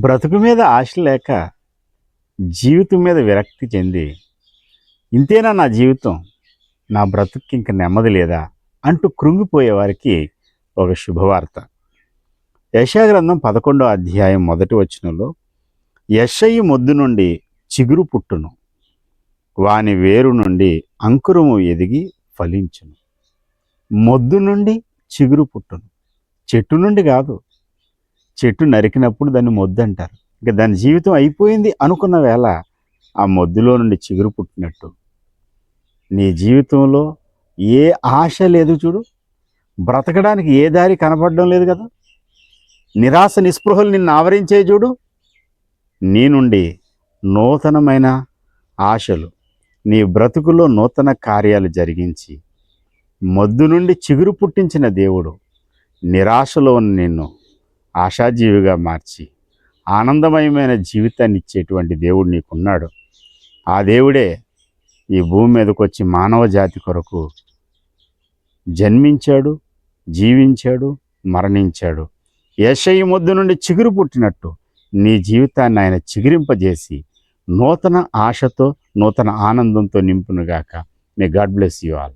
బ్రతుకు మీద ఆశ లేక జీవితం మీద విరక్తి చెంది ఇంతేనా నా జీవితం? నా బ్రతుక్కి ఇంక నెమ్మది లేదా? అంటూ కృంగిపోయే వారికి ఒక శుభవార్త. యశాగ్రంథం పదకొండో అధ్యాయం మొదటి వచనంలో యషయి మొద్దు నుండి చిగురు పుట్టును వాని వేరు నుండి అంకురము ఎదిగి ఫలించును. మొద్దు నుండి చిగురు పుట్టును. చెట్టు నుండి కాదు చెట్టు నరికినప్పుడు దాన్ని మొద్దు అంటారు ఇంకా దాని జీవితం అయిపోయింది అనుకున్న వేళ ఆ మొద్దులో నుండి చిగురు పుట్టినట్టు. నీ జీవితంలో ఏ ఆశ లేదు చూడు. బ్రతకడానికి ఏ దారి కనపడడం లేదు కదా. నిరాశ నిస్పృహలు నిన్ను ఆవరించే చూడు. నీ నుండి నూతనమైన ఆశలు నీ బ్రతుకులో నూతన కార్యాలు జరిగించి మొద్దు నుండి చిగురు పుట్టించిన దేవుడు నిరాశలో ఉన్న నిన్ను ఆశాజీవిగా మార్చి ఆనందమయమైన జీవితాన్ని ఇచ్చేటువంటి దేవుడు నీకున్నాడు. ఆ దేవుడే ఈ భూమి మీదకి వచ్చి మానవ జాతి కొరకు జన్మించాడు జీవించాడు మరణించాడు. యశయి మొద్దు నుండి చిగురు పుట్టినట్టు నీ జీవితాన్ని ఆయన చిగురింపజేసి నూతన ఆశతో నూతన ఆనందంతో నింపునుగాక. May god bless you all